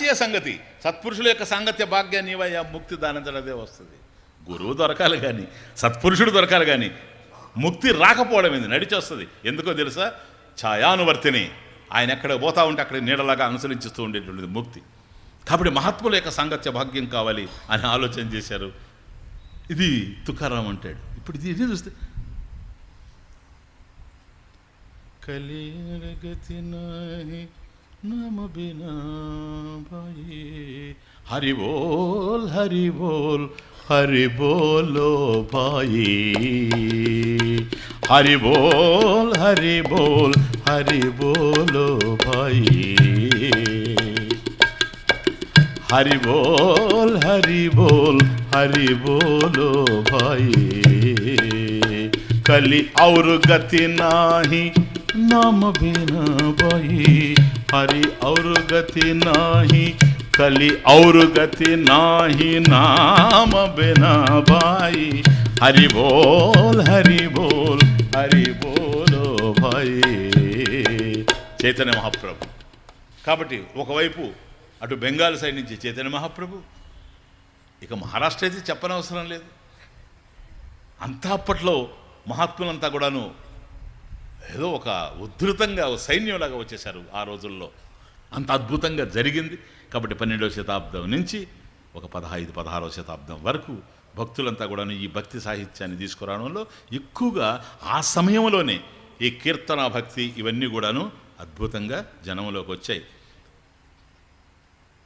మంచిగా సంగతి. సత్పురుషుల యొక్క సాంగత్య భాగ్యాన్ని ఇవయ్యా ముక్తి దానించడదే వస్తుంది. గురువు దొరకాలి కానీ సత్పురుషుడు దొరకాలి కానీ ముక్తి రాకపోవడం ఏంది? నడిచొస్తుంది ఎందుకో తెలుసా? ఛాయానువర్తిని ఆయన ఎక్కడ పోతా ఉంటే అక్కడ నీడలాగా అనుసరించిస్తూ ఉండేటువంటిది ముక్తి. కాబట్టి మహాత్ముల యొక్క సాంగత్య భాగ్యం కావాలి అని ఆలోచన చేశారు. ఇది తుకారాం అంటాడు. ఇప్పుడు ఇది ఇది చూస్తే? కలిగతి नम बिना भाई हरि बोल हरि बोल, हरि बोलो भाई। हरि बोल हरि बोल, हरि बोलो भाई। हरि बोल हरि बोल, हरि बोलो भाई। कली और गति नाही, नाम बिना भाई। हरि और गति नाही कली और गति नाही नाम बिना भाई हरि बोल हरि बोल हरि बोलो भाई చైతన్య మహాప్రభు కాబట్టి ఒకవైపు అటు బెంగాల్ సైడ్ నుంచి చైతన్య మహాప్రభు ఇక మహారాష్ట్ర అయితే చెప్పనవసరం లేదు అంతా అప్పట్లో మహాత్ములంతా కూడాను ఏదో ఒక ఉద్ధృతంగా సైన్యంలాగా వచ్చేశారు ఆ రోజుల్లో. అంత అద్భుతంగా జరిగింది. కాబట్టి పన్నెండవ శతాబ్దం నుంచి ఒక పదహైదు పదహారవ శతాబ్దం వరకు భక్తులంతా కూడాను ఈ భక్తి సాహిత్యాన్ని తీసుకురావడంలో ఎక్కువగా ఆ సమయంలోనే ఈ కీర్తన భక్తి ఇవన్నీ కూడాను అద్భుతంగా జనంలోకి వచ్చాయి.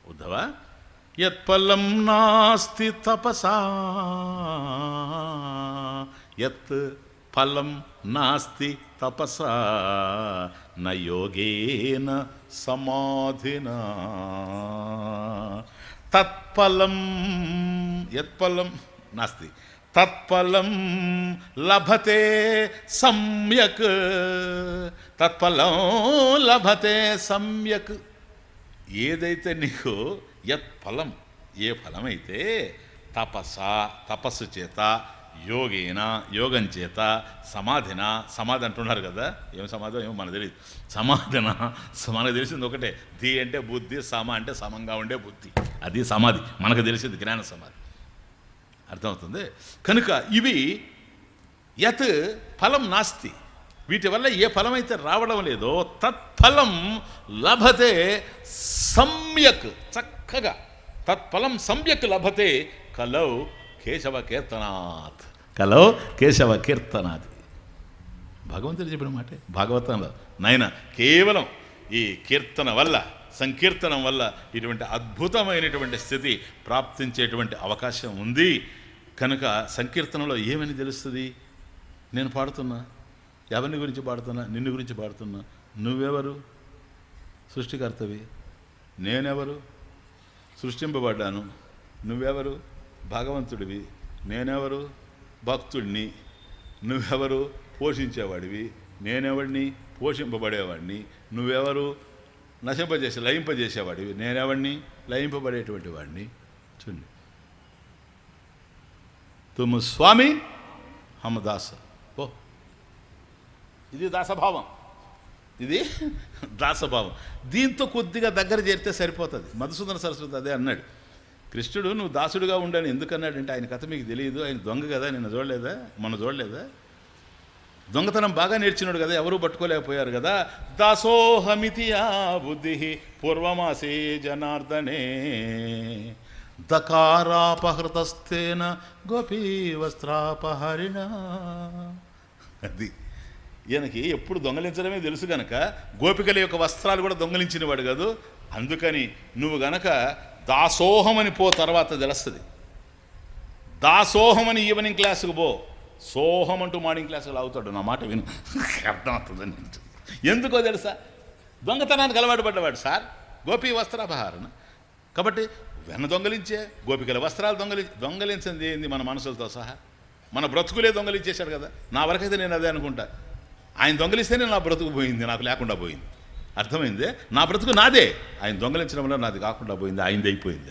ఉద్ధవ? యత్ఫలం నాస్తి తపసా. యత్ ఫలం నాస్తి తపస నయోగేన సమాధిన. తత్ఫలం యత్ఫలం నాస్తి. తత్ఫలం లభతే సమ్యక్. తత్ఫలం లభతే సమ్యక్. ఏదైతే నీకు యత్ఫలం ఏ ఫలమైతే తపస తపస్సు చేత యోగేన యోగం చేత సమాధిన సమాధి అంటున్నారు కదా. ఏం సమాధి ఏమో మనకు తెలియదు సమాధిన మనకు తెలిసింది ఒకటే. ధీ అంటే బుద్ధి సమ అంటే సమంగా ఉండే బుద్ధి. అది సమాధి. మనకు తెలిసింది జ్ఞాన సమాధి. అర్థమవుతుంది? కనుక ఇవి యత్ ఫలం నాస్తి. వీటి వల్ల ఏ ఫలం అయితే రావడం లేదో తత్ఫలం లభతే సమ్యక్. చక్కగా. తత్ఫలం సమ్యక్ లభతే కలౌ కేశవ కీర్తనాథ్ కలో కేశవ కీర్తనాథ్ భగవంతుడు చెప్పిన మాటే భాగవతంలో నాయన కేవలం ఈ కీర్తన వల్ల సంకీర్తనం వల్ల ఇటువంటి అద్భుతమైనటువంటి స్థితి ప్రాప్తించేటువంటి అవకాశం ఉంది. కనుక సంకీర్తనలో ఏమని తెలుస్తుంది? నేను పాడుతున్నా. ఎవరిని గురించి పాడుతున్నా? నిన్ను గురించి పాడుతున్నా. నువ్వెవరు? సృష్టికర్తవి. నేనెవరు? సృష్టింపబడ్డాను. నువ్వెవరు? భగవంతుడివి. నేనెవరు? భక్తుడిని నువ్వెవరు? పోషించేవాడివి. నేనెవడిని? పోషింపబడేవాడిని. నువ్వెవరు? నశింపజేసే లయింపజేసేవాడివి. నేనెవడిని? లయింపబడేటువంటి వాడిని చూడండి. తుము స్వామి హమ దాస ఓ. ఇది దాసభావం. ఇది దాసభావం. దీంతో కొద్దిగా దగ్గర చేరితే సరిపోతుంది. మధుసూదన సరస్వతి అదే అన్నాడు. కృష్ణుడు నువ్వు దాసుడుగా ఉండని ఎందుకన్నాడంటే ఆయన కథ మీకు తెలియదు ఆయన దొంగ కదా నిన్న చూడలేదా? మొన్న చూడలేదా? దొంగతనం బాగా నేర్చినాడు కదా ఎవరూ పట్టుకోలేకపోయారు కదా? దాసోహమితి ఆ బుద్ధి పూర్వమాసే జనార్దనే. దకారాపహృతస్థేన గోపీ వస్త్రాపహరిణ అది. ఈయనకి ఎప్పుడు దొంగలించడమే తెలుసు గనక గోపికల యొక్క వస్త్రాలు కూడా దొంగలించినవాడు కాదు. అందుకని నువ్వు గనక దాసోహం అని పో తర్వాత తెలుస్తుంది. దాసోహం అని ఈవినింగ్ క్లాసుకు పో. సోహం అంటూ మార్నింగ్ క్లాసులు అవుతాడు నా మాట విను. అర్థమవుతుందని ఎందుకో తెలుసా? దొంగతనానికి అలవాటు పడ్డవాడు సార్. గోపి వస్త్రాపహారణ. కాబట్టి వెన్న దొంగలించే గోపికల వస్త్రాలు దొంగలి దొంగలించింది ఏంది మన మనసులతో సహా? మన బ్రతుకులే దొంగలించేశాడు కదా. నా వరకైతే నేను అదే అనుకుంటా. ఆయన దొంగలిస్తేనే నా బ్రతుకు పోయింది నాకు లేకుండా పోయింది. అర్థమైందే? నా బ్రతుకు నాదే. ఆయన దొంగలించడం వల్ల నాది కాకుండా పోయింది ఆయనది అయిపోయింది.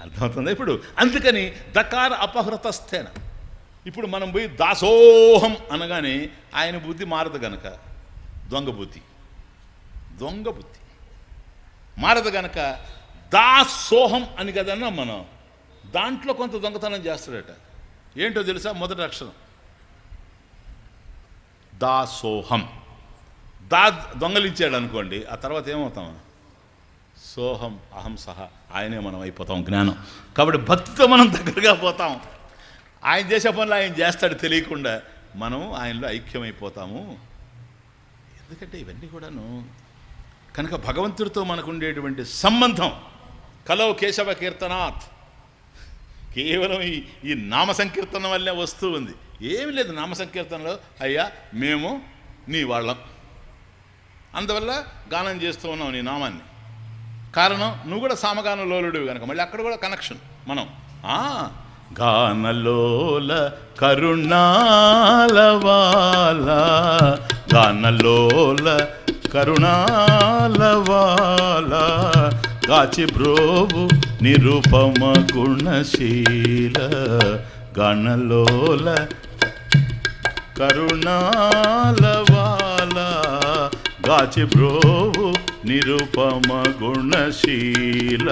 అర్థమవుతుంది ఇప్పుడు? అందుకని దకార అపహృతస్థేన. ఇప్పుడు మనం పోయి దాసోహం అనగానే ఆయన బుద్ధి మారదు గనక దొంగ బుద్ధి. దొంగ బుద్ధి. మారదు గనక దాసోహం అని కదన్నా మనం దాంట్లో కొంత దొంగతనం చేస్తాడట. ఏంటో తెలుసా? మొదటి అక్షరం. దాసోహం. దా దొంగలించాడు అనుకోండి ఆ తర్వాత ఏమవుతాం? సోహం అహం సహ ఆయనే మనం అయిపోతాం జ్ఞానం. కాబట్టి భక్తితో మనం దగ్గరగా పోతాం. ఆయన చేసే పనులు ఆయన చేస్తాడు తెలియకుండా మనం ఆయనలో ఐక్యమైపోతాము. ఎందుకంటే ఇవన్నీ కూడాను కనుక భగవంతుడితో మనకు ఉండేటువంటి సంబంధం. కలో కేశవ కీర్తనాథ్ కేవలం ఈ ఈ నామ సంకీర్తన వల్లే వస్తూ ఉంది. ఏమి లేదు నామ సంకీర్తనలో అయ్యా మేము నీ వాళ్ళం. అందువల్ల గానం చేస్తూ ఉన్నావు నీ నామాన్ని. కారణం నువ్వు కూడా సామగాన లోలుడివి కనుక మళ్ళీ అక్కడ కూడా కనెక్షన్ మనం. ఆ, గానలోల కరుణాలవాల గానలోల కరుణాలవాల గాచి బ్రోవు నిరుపమ గుణశీల గణలోల కరుణాలవాల కాచి బ్రోవు నిరుపమ గుణశీల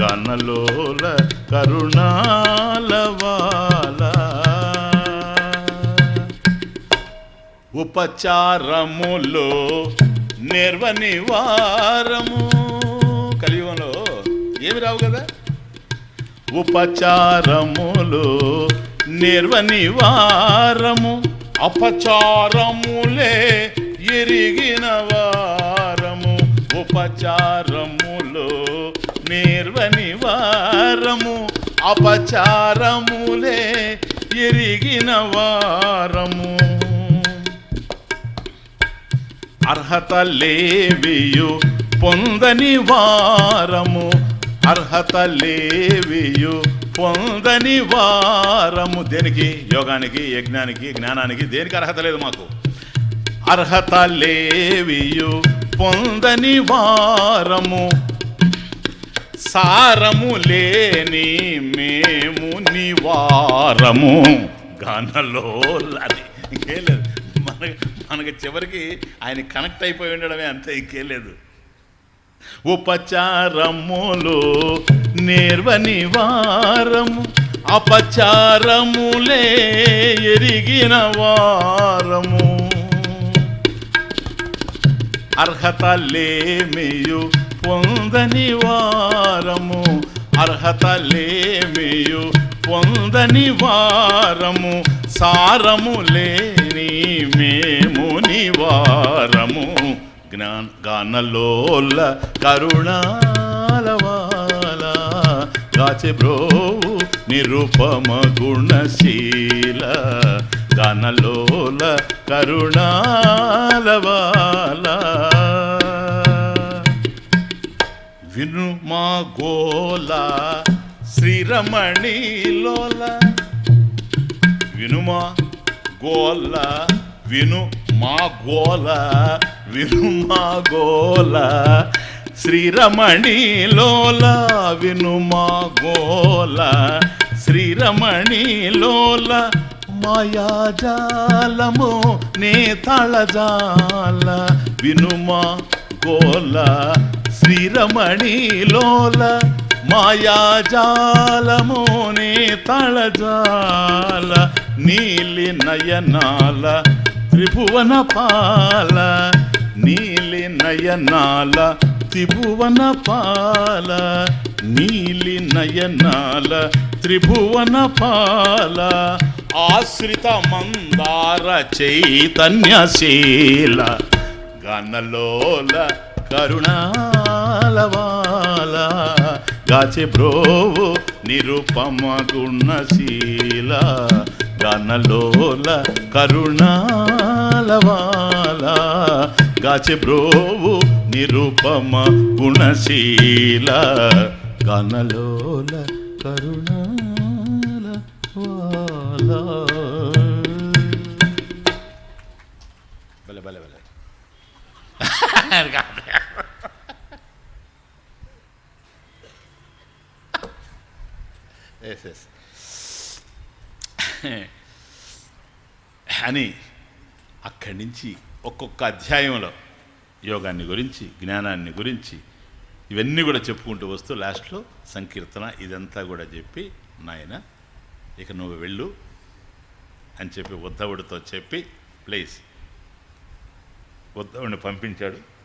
గణలోల కరుణాలవాల ఉపచారములో నిర్వనివారము. కలియుగంలో ఏమి రావు కదా? ఉపచారములు నిర్వనివారము. అపచారములే ఎరిగిన వారము ఉపచారములు నిర్వనివారము అపచారములే ఎరిగిన వారము. అర్హత లేవియు పొందని వారము అర్హత లేవియు పొందని వారము. దేనికి? యోగానికి యజ్ఞానికి జ్ఞానానికి దేనికి అర్హత లేదు మాకు? అర్హత లేవియు పొందని వారము. సారము లేని మేము నివారము గనలో అది ఇంకేం లేదు. మన మనకి చివరికి ఆయన కనెక్ట్ అయిపోయి ఉండడమే అంతే ఇంకేం లేదు. ఉపచారములు నిర్వని వారము. అపచారములే ఎరిగిన వారము. అర్హత లేమియు పొందని వారము? అర్హత లేమియు పొందని వారము? సారము లేని మేము నివారము. జ్ఞాన గానలోల కరుణాలవాల గాచె బ్రోవు నిరుపమ గుణశీల గానలోల కరుణాలవాల. విను మా గోల శ్రీరమణిలోల. వినుమా గోల విను మా గోల విను మా గోల శ్రీరమణిలోల. విను మా గోల శ్రీరమణిలోల. మాయాజాలము నే తళజాల వినుమా గోల శ్రీరమణిలోల మాయాజాలము నే తళజాల నీలి నయనాల త్రిభువన పాల. నీలి నయనాల త్రిభువన పాల. నీలి నయనాల త్రిభువన పాల. ఆశ్రిత మందార చైతన్యశీల గనలోల కరుణాలవాల గాచె బ్రోవు నిరుపమ గుణశీల గనలోల కరుణాలవాల గాచె బ్రోవు నిరుపమ గుణశీల గనలోల కరుణా భలే భలే భలే ఎస్ ఎస్ అని అక్కడి నుంచి ఒక్కొక్క అధ్యాయంలో యోగాన్ని గురించి జ్ఞానాన్ని గురించి ఇవన్నీ కూడా చెప్పుకుంటూ వస్తూ లాస్ట్లో సంకీర్తన ఇదంతా కూడా చెప్పి నాయన ఇక నువ్వు వెళ్ళు అని చెప్పి ఉద్ధవుడితో చెప్పి ప్లీజ్. ఉద్ధవుడిని పంపించాడు.